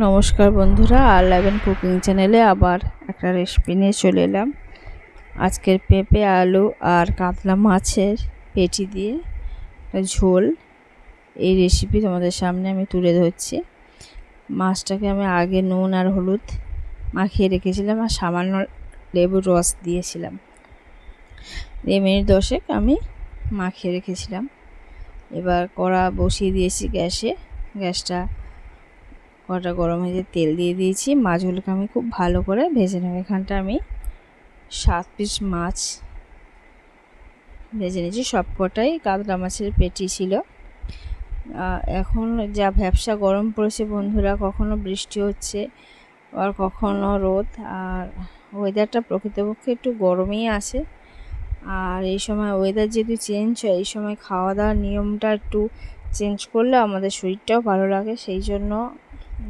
নমস্কার বন্ধুরা, আর কুকিং চ্যানেলে আবার একটা রেসিপি নিয়ে চলে এলাম। আজকের পেঁপে, আলু আর কাতলা মাছের পেটি দিয়ে ঝোল। এই রেসিপি তোমাদের সামনে আমি তুলে ধরছি। মাছটাকে আমি আগে নুন আর হলুদ মাখিয়ে রেখেছিলাম আর সামান্য লেবুর রস দিয়েছিলাম। দিয়ে মিনিট দশেক আমি মাখিয়ে রেখেছিলাম। এবার কড়া বসিয়ে দিয়েছি গ্যাসে। গ্যাসটা কড়াটা গরম হয়ে তেল দিয়ে দিয়েছি। মাছগুলোকে আমি খুব ভালো করে ভেজে নেব। এখানটা আমি সাত পিস মাছ ভেজে নিয়েছি। সব কটাই কাতলা মাছের পেটি ছিল। এখন যা ব্যবসা গরম পড়েছে বন্ধুরা, কখনো বৃষ্টি হচ্ছে আর কখনো রোদ, আর ওয়েদারটা প্রকৃতপক্ষে একটু গরমই আছে। আর এই সময় ওয়েদার যেহেতু চেঞ্জ হয়, এই সময় খাওয়া দাওয়ার নিয়মটা একটু চেঞ্জ করলে আমাদের শরীরটাও ভালো লাগে। সেই জন্য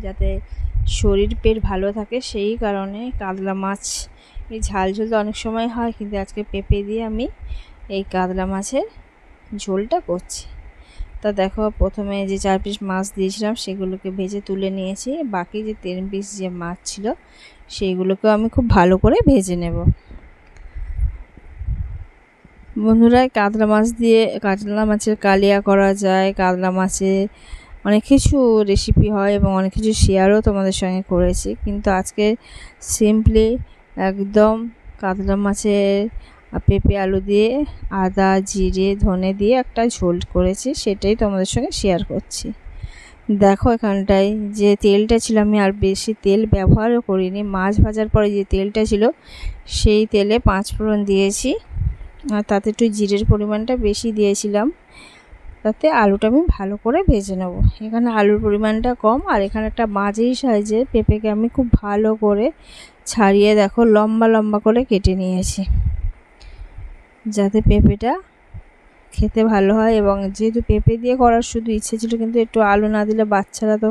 যাতে শরীর পেট ভালো থাকে, সেই কারণে কাতলা মাছ। এই ঝাল ঝোল তো অনেক সময় হয়, কিন্তু আজকে পেঁপে দিয়ে আমি এই কাতলা মাছের ঝোলটা করছি। তা দেখো, প্রথমে যে চার পিস মাছ দিয়েছিলাম, সেগুলোকে ভেজে তুলে নিয়েছি। বাকি যে তিন পিস যে মাছ ছিল, সেইগুলোকেও আমি খুব ভালো করে ভেজে নেব। বন্ধুরা, কাতলা মাছ দিয়ে, কাতলা মাছের কালিয়া করা যায়, কাতলা মাছের অনেক কিছু রেসিপি হয় এবং অনেক কিছু শেয়ারও তোমাদের সঙ্গে করেছি। কিন্তু আজকে সিম্পলি একদম কাতলা মাছের পেঁপে আলু দিয়ে, আদা, জিরে, ধনে দিয়ে একটা ঝোল করেছি, সেটাই তোমাদের সঙ্গে শেয়ার করছি। দেখো এখানটায় যে তেলটা ছিল, আমি আর বেশি তেল ব্যবহারও করিনি। মাছ ভাজার পরে যে তেলটা ছিল, সেই তেলে পাঁচ ফোড়ন দিয়েছি। আর তাতে একটু জিরের পরিমাণটা বেশি দিয়েছিলাম। তাতে আলুটা আমি ভালো করে ভেজে নেব। এখানে আলুর পরিমাণটা কম, আর এখানে একটা মাঝেই সাইজের পেঁপেকে আমি খুব ভালো করে ছাড়িয়ে দেখো, লম্বা লম্বা করে কেটে নিয়েছি। যাতে পেঁপেটা খেতে ভালো হয় এবং যেহেতু পেঁপে দিয়ে করার শুধু ইচ্ছে ছিল, কিন্তু একটু আলু না দিলে বাচ্চারা তো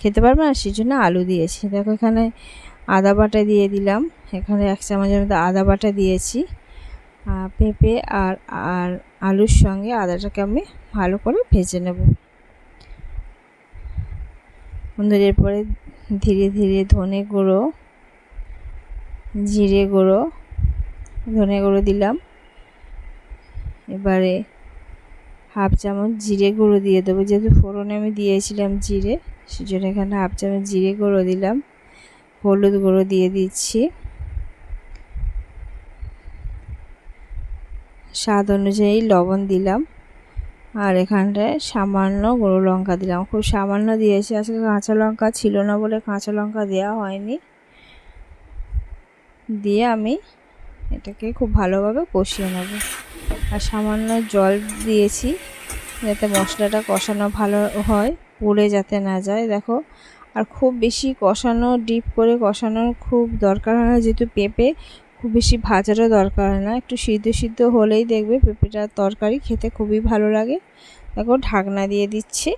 খেতে পারবে না সেই জন্য আলু দিয়েছি। দেখো, এখানে আদা বাটা দিয়ে দিলাম। এখানে এক চামচের মধ্যে আদা বাটা দিয়েছি। পেঁপে আর আর আলুর সঙ্গে আদাটাকে আমি ভালো করে ভেজে নেব। বন্ধুরা, এরপরে ধীরে ধীরে ধনে গুঁড়ো, জিরে গুঁড়ো, ধনে গুঁড়ো দিলাম। এবারে হাফ চামচ জিরে গুঁড়ো দিয়ে দেবো। যেহেতু ফোড়নে আমি দিয়েছিলাম জিরে, সেজন্য এখানে হাফ চামচ জিরে গুঁড়ো দিলাম। হলুদ গুঁড়ো দিয়ে দিচ্ছি। স্বাদ অনুযায়ী লবণ দিলাম। আর এখানটায় সামান্য গুঁড়ো লঙ্কা দিলাম। খুব সামান্য দিয়েছি। আজকে কাঁচা লঙ্কা ছিল না বলে কাঁচা লঙ্কা দেওয়া হয়নি। দিয়ে আমি এটাকে খুব ভালোভাবে কষিয়ে নেব। আর সামান্য জল দিয়েছি যাতে মশলাটা কষানো ভালো হয়, পুড়ে যাতে না যায়। দেখো, আর খুব বেশি কষানো, ডিপ করে কষানোর খুব দরকার হয় না। যেহেতু পেঁপে খুব বেশি ভাজারও দরকার হয় না। একটু সিদ্ধ সিদ্ধ হলেই দেখবে পেঁপেটার তরকারি খেতে খুবই ভালো লাগে। দেখো ঢাকনা দিয়ে দিচ্ছি।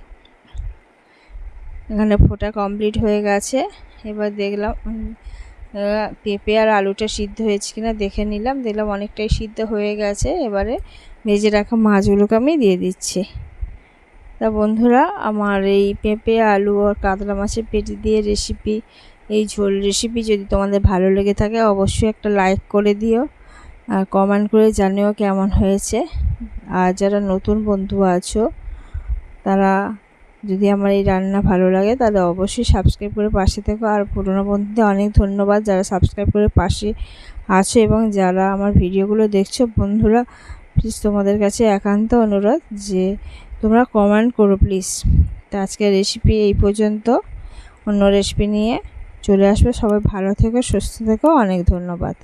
এখানে ফোটা কমপ্লিট হয়ে গেছে। এবার দেখলাম পেঁপে আর আলুটা সিদ্ধ হয়েছে কিনা দেখে নিলাম। দেখলাম অনেকটাই সিদ্ধ হয়ে গেছে। এবারে ভেজে রাখা মাছগুলোকে আমি দিয়ে দিচ্ছি। তা বন্ধুরা, আমার এই পেঁপে, আলু আর কাতলা মাছের পেটি দিয়ে রেসিপি এই ঝোল রেসিপি যদি তোমাদের ভালো লেগে থাকে, অবশ্যই একটা লাইক করে দিও আর কমেন্ট করে জানিও কেমন হয়েছে। আর যারা নতুন বন্ধু আছো, তারা যদি আমার এই রান্না ভালো লাগে, তাহলে অবশ্যই সাবস্ক্রাইব করে পাশে থেকো। আর পুরনো বন্ধুদের অনেক ধন্যবাদ যারা সাবস্ক্রাইব করে পাশে আছো এবং যারা আমার ভিডিওগুলো দেখছ। বন্ধুরা প্লিজ তোমাদের কাছে একান্ত অনুরোধ যে তোমরা কমেন্ট করো প্লিজ তো আজকের রেসিপি এই পর্যন্ত। অন্য রেসিপি নিয়ে চলে আসবে। সবাই ভালো থেকো সুস্থ থেকো। অনেক ধন্যবাদ।